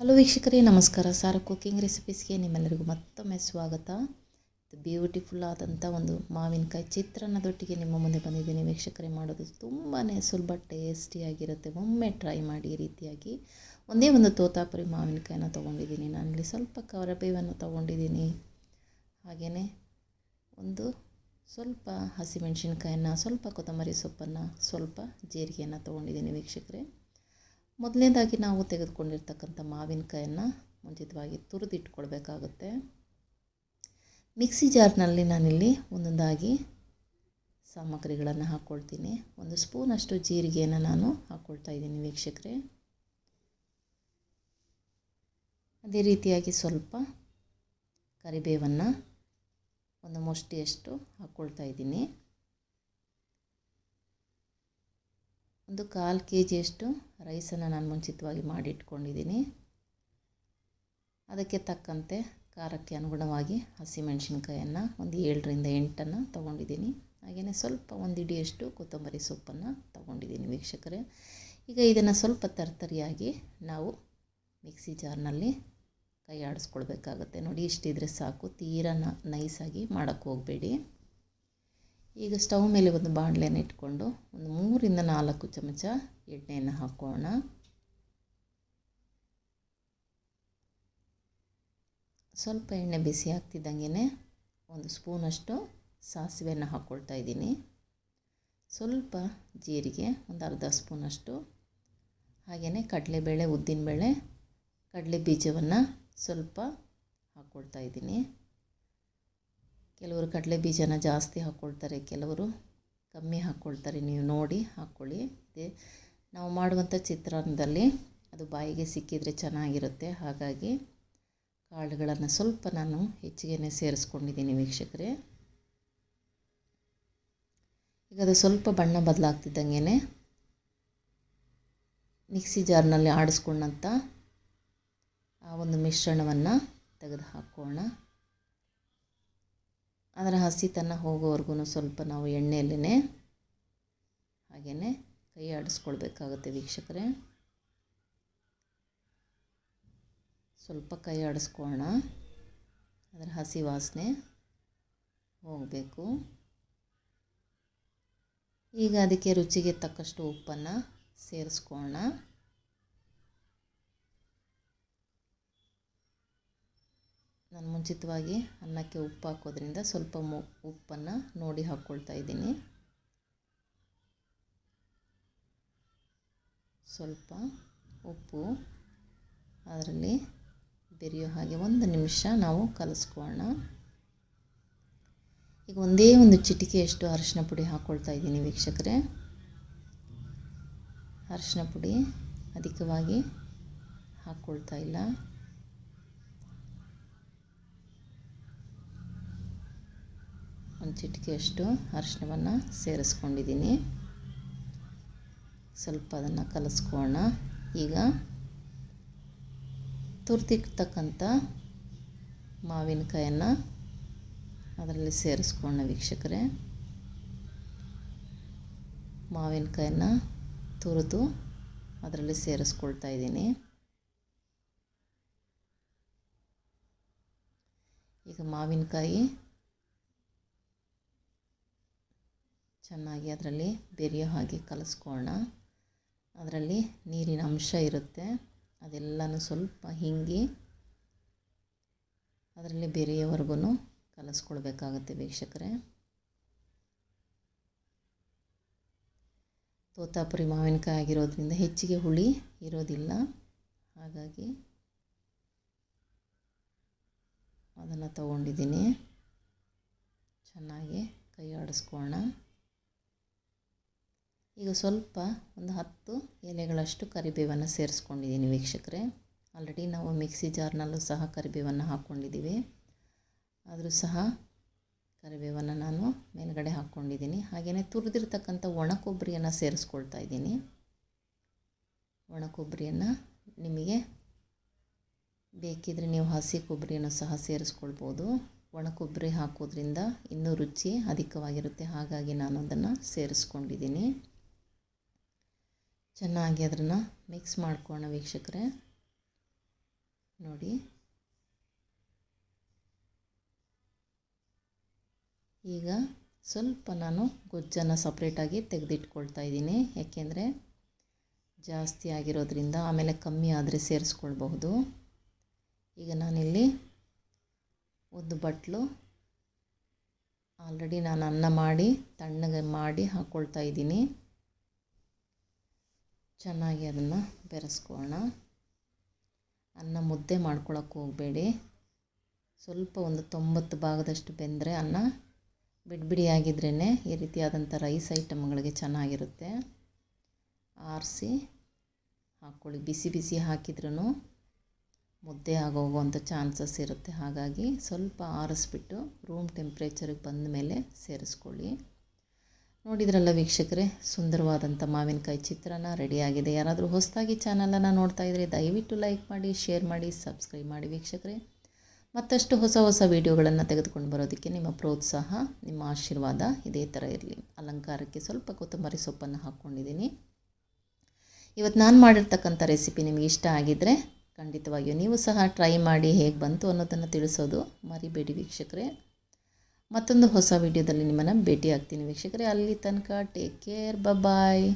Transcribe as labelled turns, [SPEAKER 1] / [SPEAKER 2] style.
[SPEAKER 1] Hello ವೀಕ್ಷಕರೇ, ನಮಸ್ಕಾರ. ಸಾರ ಕುಕ್ಕಿಂಗ್ ರೆಸಿಪೀಸ್ಗೆ ನಿಮ್ಮೆಲ್ಲರಿಗೂ ಮತ್ತೊಮ್ಮೆ ಸ್ವಾಗತ. ಬ್ಯೂಟಿಫುಲ್ ಆದಂಥ ಒಂದು ಮಾವಿನಕಾಯಿ ಚಿತ್ರಾನ್ನದೊಟ್ಟಿಗೆ ನಿಮ್ಮ ಮುಂದೆ ಬಂದಿದ್ದೀನಿ ವೀಕ್ಷಕರೇ. ಮಾಡೋದು ತುಂಬಾ ಸುಲಭ ಟೇಸ್ಟಿಯಾಗಿರುತ್ತೆ ಒಮ್ಮೆ ಟ್ರೈ ಮಾಡಿ ಈ ರೀತಿಯಾಗಿ. ಒಂದೇ ಒಂದು ತೋತಾಪುರಿ ಮಾವಿನಕಾಯಿನ ತೊಗೊಂಡಿದ್ದೀನಿ. ನಾನಿಲ್ಲಿ ಸ್ವಲ್ಪ ಕವರಬೇವನ್ನು ತೊಗೊಂಡಿದ್ದೀನಿ. ಹಾಗೆಯೇ ಒಂದು ಸ್ವಲ್ಪ ಹಸಿಮೆಣಸಿನ್ಕಾಯನ್ನ ಸ್ವಲ್ಪ ಕೊತ್ತಂಬರಿ ಸೊಪ್ಪನ್ನು, ಸ್ವಲ್ಪ ಜೀರಿಗೆಯನ್ನು ತೊಗೊಂಡಿದ್ದೀನಿ ವೀಕ್ಷಕರೇ. ಮೊದಲನೇದಾಗಿ ನಾವು ತೆಗೆದುಕೊಂಡಿರ್ತಕ್ಕಂಥ ಮಾವಿನಕಾಯನ್ನು ಮುಂಚಿತವಾಗಿ ತುರಿದಿಟ್ಕೊಳ್ಬೇಕಾಗುತ್ತೆ. ಮಿಕ್ಸಿ ಜಾರ್ನಲ್ಲಿ ನಾನಿಲ್ಲಿ ಒಂದೊಂದಾಗಿ ಸಾಮಗ್ರಿಗಳನ್ನು ಹಾಕ್ಕೊಳ್ತೀನಿ ಒಂದು ಸ್ಪೂನಷ್ಟು ಜೀರಿಗೆಯನ್ನು ನಾನು ಹಾಕ್ಕೊಳ್ತಾ ಇದ್ದೀನಿ ವೀಕ್ಷಕರೇ. ಅದೇ ರೀತಿಯಾಗಿ ಸ್ವಲ್ಪ ಕರಿಬೇವನ್ನು ಒಂದು ಮುಷ್ಟಿಯಷ್ಟು ಹಾಕ್ಕೊಳ್ತಾ ಇದ್ದೀನಿ. ಒಂದು ಕಾಲು ಕೆ ಜಿಯಷ್ಟು ರೈಸನ್ನು ನಾನು ಮುಂಚಿತವಾಗಿ ಮಾಡಿಟ್ಕೊಂಡಿದ್ದೀನಿ. ಅದಕ್ಕೆ ತಕ್ಕಂತೆ ಖಾರಕ್ಕೆ ಅನುಗುಣವಾಗಿ ಹಸಿಮೆಣಸಿನ್ಕಾಯನ್ನು ಒಂದು ಏಳರಿಂದ ಎಂಟನ್ನು ತೊಗೊಂಡಿದ್ದೀನಿ. ಹಾಗೆಯೇ ಸ್ವಲ್ಪ ಒಂದು ಇಡಿಯಷ್ಟು ಕೊತ್ತಂಬರಿ ಸೊಪ್ಪನ್ನು ತೊಗೊಂಡಿದ್ದೀನಿ ವೀಕ್ಷಕರೇ. ಈಗ ಇದನ್ನು ಸ್ವಲ್ಪ ತರ್ತರಿಯಾಗಿ ನಾವು ಮಿಕ್ಸಿ ಜಾರ್ನಲ್ಲಿ ಕೈ ಆಡಿಸ್ಕೊಳ್ಬೇಕಾಗತ್ತೆ. ನೋಡಿ, ಇಷ್ಟಿದ್ರೆ ಸಾಕು. ತೀರಾ ನೈಸಾಗಿ ಮಾಡೋಕ್ಕೆ ಹೋಗಬೇಡಿ. ಈಗ ಸ್ಟವ್ ಮೇಲೆ ಒಂದು ಬಾಣಲೆಯನ್ನು ಇಟ್ಕೊಂಡು ಒಂದು ಮೂರಿಂದ ನಾಲ್ಕು ಚಮಚ ಎಣ್ಣೆಯನ್ನು ಹಾಕೋಣ. ಸ್ವಲ್ಪ ಎಣ್ಣೆ ಬಿಸಿ ಆಗ್ತಿದ್ದಂಗೆ ಒಂದು ಸ್ಪೂನಷ್ಟು ಸಾಸಿವೆಯನ್ನು ಹಾಕ್ಕೊಳ್ತಾ ಇದ್ದೀನಿ. ಸ್ವಲ್ಪ ಜೀರಿಗೆ ಒಂದು ಅರ್ಧ ಸ್ಪೂನಷ್ಟು. ಹಾಗೆಯೇ ಕಡಲೆಬೇಳೆ, ಉದ್ದಿನಬೇಳೆ, ಕಡಲೆ ಬೀಜವನ್ನು ಸ್ವಲ್ಪ ಹಾಕ್ಕೊಳ್ತಾ ಇದ್ದೀನಿ. ಕೆಲವರು ಕಡಲೆ ಬೀಜನ ಜಾಸ್ತಿ ಹಾಕ್ಕೊಳ್ತಾರೆ ಕೆಲವರು ಕಮ್ಮಿ ಹಾಕ್ಕೊಳ್ತಾರೆ ನೀವು ನೋಡಿ ಹಾಕ್ಕೊಳ್ಳಿ ಇದೆ ನಾವು ಮಾಡುವಂಥ ಚಿತ್ರಾನ್ನದಲ್ಲಿ ಅದು ಬಾಯಿಗೆ ಸಿಕ್ಕಿದರೆ ಚೆನ್ನಾಗಿರುತ್ತೆ. ಹಾಗಾಗಿ ಕಾಳುಗಳನ್ನು ಸ್ವಲ್ಪ ನಾನು ಹೆಚ್ಚಿಗೆ ಸೇರಿಸ್ಕೊಂಡಿದ್ದೀನಿ ವೀಕ್ಷಕರೇ. ಈಗ ಅದು ಸ್ವಲ್ಪ ಬಣ್ಣ ಬದಲಾಗ್ತಿದ್ದಂಗೆ ಮಿಕ್ಸಿ ಜಾರ್ನಲ್ಲಿ ಆಡಿಸ್ಕೊಂಡಂಥ ಆ ಒಂದು ಮಿಶ್ರಣವನ್ನು ತೆಗೆದು ಹಾಕೋಣ ಅದರ ಹಸಿತನ ಹೋಗೋವರೆಗೂ ಸ್ವಲ್ಪ ನಾವು ಎಣ್ಣೆಯಲ್ಲೇ ಹಾಗೆಯೇ ಕೈ ಆಡಿಸ್ಕೊಳ್ಬೇಕಾಗುತ್ತೆ ವೀಕ್ಷಕರೇ. ಸ್ವಲ್ಪ ಕೈ ಆಡಿಸ್ಕೊಳ್ಳೋಣ ಅದರ ಹಸಿ ವಾಸನೆ ಹೋಗಬೇಕು. ಈಗ ಅದಕ್ಕೆ ರುಚಿಗೆ ತಕ್ಕಷ್ಟು ಉಪ್ಪನ್ನು ಸೇರಿಸ್ಕೊಳ್ಳೋಣ ನಾನು ಮುಂಚಿತವಾಗಿ ಅನ್ನಕ್ಕೆ ಉಪ್ಪು ಹಾಕೋದ್ರಿಂದ ಸ್ವಲ್ಪ ಮು, ಉಪ್ಪನ್ನು ನೋಡಿ ಹಾಕ್ಕೊಳ್ತಾ ಇದ್ದೀನಿ. ಸ್ವಲ್ಪ ಉಪ್ಪು. ಅದರಲ್ಲಿ ಬೆರೆಯೋ ಹಾಗೆ ಒಂದು ನಿಮಿಷ ನಾವು ಕಲಿಸ್ಕೊಳ್ಳೋಣ. ಈಗ ಒಂದೇ ಒಂದು ಚಿಟಿಕೆಯಷ್ಟು ಅರಿಶಿನ ಪುಡಿ ಹಾಕ್ಕೊಳ್ತಾ ಇದ್ದೀನಿ ವೀಕ್ಷಕರೇ. ಅರಿಶಿನ ಪುಡಿ ಅಧಿಕವಾಗಿ ಹಾಕ್ಕೊಳ್ತಾ ಇಲ್ಲ. ಒಂದು ಚಿಟಿಕೆಯಷ್ಟು ಅರಿಶಿಣವನ್ನು ಸೇರಿಸ್ಕೊಂಡಿದ್ದೀನಿ. ಸ್ವಲ್ಪ ಅದನ್ನು ಕಲಿಸ್ಕೊಳ್ಳೋಣ. ಈಗ ತುರ್ತಿಕ್ತಕ್ಕಂಥ ಮಾವಿನಕಾಯನ್ನು ಅದರಲ್ಲಿ ಸೇರಿಸ್ಕೊಳ್ಳೋಣ ವೀಕ್ಷಕರೇ. ಮಾವಿನಕಾಯನ್ನು ತುರಿದು ಅದರಲ್ಲಿ ಸೇರಿಸ್ಕೊಳ್ತಾ ಇದ್ದೀನಿ. ಈಗ ಮಾವಿನಕಾಯಿ ಚೆನ್ನಾಗಿ ಅದರಲ್ಲಿ ಬೆರೆಯೋ ಹಾಗೆ ಕಲಿಸ್ಕೊಳ್ಳೋಣ. ಅದರಲ್ಲಿ ನೀರಿನ ಅಂಶ ಇರುತ್ತೆ. ಅದೆಲ್ಲನೂ ಸ್ವಲ್ಪ ಹಿಂಗಿ ಅದರಲ್ಲಿ ಬೆರೆಯೋವರೆಗೂ ಕಲಿಸ್ಕೊಳ್ಬೇಕಾಗತ್ತೆ ವೀಕ್ಷಕರೇ. ತೋತಾಪುರಿ ಮಾವಿನಕಾಯಿ ಆಗಿರೋದ್ರಿಂದ ಹೆಚ್ಚಿಗೆ ಹುಳಿ ಇರೋದಿಲ್ಲ. ಹಾಗಾಗಿ ಅದನ್ನು ತಗೊಂಡಿದ್ದೀನಿ. ಚೆನ್ನಾಗಿ ಕೈ ಆಡಿಸ್ಕೊಳ್ಳೋಣ ಈಗ ಸ್ವಲ್ಪ ಒಂದು ಹತ್ತು ಎಲೆಗಳಷ್ಟು ಕರಿಬೇವನ್ನು ಸೇರಿಸ್ಕೊಂಡಿದ್ದೀನಿ ವೀಕ್ಷಕರೇ. ಆಲ್ರೆಡಿ ನಾವು ಮಿಕ್ಸಿ ಜಾರ್ನಲ್ಲೂ ಸಹ ಕರಿಬೇವನ್ನು ಹಾಕ್ಕೊಂಡಿದ್ದೀವಿ. ಆದರೂ ಸಹ ಕರಿಬೇವನ್ನು ನಾನು ಮೇಲ್ಗಡೆ ಹಾಕ್ಕೊಂಡಿದ್ದೀನಿ. ಹಾಗೆಯೇ ತುರಿದಿರ್ತಕ್ಕಂಥ ಒಣ ಕೊಬ್ಬರಿಯನ್ನು ಸೇರಿಸ್ಕೊಳ್ತಾ ಇದ್ದೀನಿ. ಒಣ ಕೊಬ್ಬರಿಯನ್ನು ನಿಮಗೆ ಬೇಕಿದ್ರೆ ನೀವು ಹಸಿ ಕೊಬ್ಬರಿಯನ್ನು ಸಹ ಸೇರಿಸ್ಕೊಳ್ಬೋದು. ಒಣ ಕೊಬ್ಬರಿ ಹಾಕೋದ್ರಿಂದ ಇನ್ನೂ ರುಚಿ ಅಧಿಕವಾಗಿರುತ್ತೆ. ಹಾಗಾಗಿ ನಾನು ಅದನ್ನು ಸೇರಿಸ್ಕೊಂಡಿದ್ದೀನಿ. ಚೆನ್ನಾಗಿ ಅದನ್ನು ಮಿಕ್ಸ್ ಮಾಡ್ಕೋಣ ವೀಕ್ಷಕರೇ. ನೋಡಿ. ಈಗ ಸ್ವಲ್ಪ ನಾನು ಗೊಜ್ಜನ್ನು ಸಪ್ರೇಟಾಗಿ ತೆಗೆದಿಟ್ಕೊಳ್ತಾ ಇದ್ದೀನಿ. ಯಾಕೆಂದರೆ ಜಾಸ್ತಿ ಆಗಿರೋದ್ರಿಂದ ಆಮೇಲೆ ಕಮ್ಮಿ ಆದರೆ ಸೇರಿಸ್ಕೊಳ್ಬಹುದು. ಈಗ ನಾನಿಲ್ಲಿ ಒಂದು ಬಟ್ಲು ಆಲ್ರೆಡಿ ನಾನು ಅನ್ನ ಮಾಡಿ, ತಣ್ಣಗೆ ಮಾಡಿ ಹಾಕ್ಕೊಳ್ತಾ ಇದ್ದೀನಿ. ಚೆನ್ನಾಗಿ ಅದನ್ನು ಬೆರೆಸ್ಕೊಳ್ಳೋಣ. ಅನ್ನ ಮುದ್ದೆ ಮಾಡ್ಕೊಳಕ್ಕೆ ಹೋಗಬೇಡಿ. ಸ್ವಲ್ಪ ಒಂದು ತೊಂಬತ್ತು ಭಾಗದಷ್ಟು ಬೆಂದರೆ ಅನ್ನ ಬಿಡಿಬಿಡಿ ಆಗಿದ್ರೇ ಈ ರೀತಿಯಾದಂಥ ರೈಸ್ ಐಟಮ್ಗಳಿಗೆ ಚೆನ್ನಾಗಿರುತ್ತೆ. ಆರಿಸಿ, ಹಾಕ್ಕೊಳ್ಳಿ. ಬಿಸಿ ಬಿಸಿ ಹಾಕಿದ್ರೂ ಮುದ್ದೆ ಆಗೋಗುವಂಥ ಚಾನ್ಸಸ್ ಇರುತ್ತೆ. ಹಾಗಾಗಿ ಸ್ವಲ್ಪ ಆರಿಸ್ಬಿಟ್ಟು ರೂಮ್ ಟೆಂಪ್ರೇಚರಿಗೆ ಬಂದ ಮೇಲೆ ಸೇರಿಸ್ಕೊಳ್ಳಿ. ನೋಡಿದ್ರಲ್ಲ ವೀಕ್ಷಕರೇ? ಸುಂದರವಾದಂಥ ಮಾವಿನಕಾಯಿ ಚಿತ್ರಾನ್ನ ರೆಡಿಯಾಗಿದೆ. ಯಾರಾದರೂ ಹೊಸದಾಗಿ ಚಾನಲನ್ನು ನೋಡ್ತಾ ಇದ್ದರೆ ದಯವಿಟ್ಟು ಲೈಕ್ ಮಾಡಿ, ಶೇರ್ ಮಾಡಿ, ಸಬ್ಸ್ಕ್ರೈಬ್ ಮಾಡಿ ವೀಕ್ಷಕರೇ. ಮತ್ತಷ್ಟು ಹೊಸ ಹೊಸ ವೀಡಿಯೋಗಳನ್ನು ತೆಗೆದುಕೊಂಡು ಬರೋದಕ್ಕೆ ನಿಮ್ಮ ಪ್ರೋತ್ಸಾಹ, ನಿಮ್ಮ ಆಶೀರ್ವಾದ ಇದೇ ಥರ ಇರಲಿ. ಅಲಂಕಾರಕ್ಕೆ ಸ್ವಲ್ಪ ಕೊತ್ತಂಬರಿ ಸೊಪ್ಪನ್ನು ಹಾಕ್ಕೊಂಡಿದ್ದೀನಿ. ಇವತ್ತು ನಾನು ಮಾಡಿರ್ತಕ್ಕಂಥ ರೆಸಿಪಿ ನಿಮಗೆ ಇಷ್ಟ ಆಗಿದ್ದರೆ ಖಂಡಿತವಾಗಿಯೂ ನೀವು ಸಹ ಟ್ರೈ ಮಾಡಿ ಹೇಗೆ ಬಂತು ಅನ್ನೋದನ್ನು ತಿಳಿಸೋದು ಮರಿಬೇಡಿ ವೀಕ್ಷಕರೇ. ಮತ್ತೊಂದು ಹೊಸ ವಿಡಿಯೋದಲ್ಲಿ ನಿಮ್ಮನ್ನು ಭೇಟಿ ಆಗ್ತೀನಿ ವೀಕ್ಷಕರೇ ಅಲ್ಲಿ ತನಕ ಟೇಕ್ ಕೇರ್ ಬಾಯ್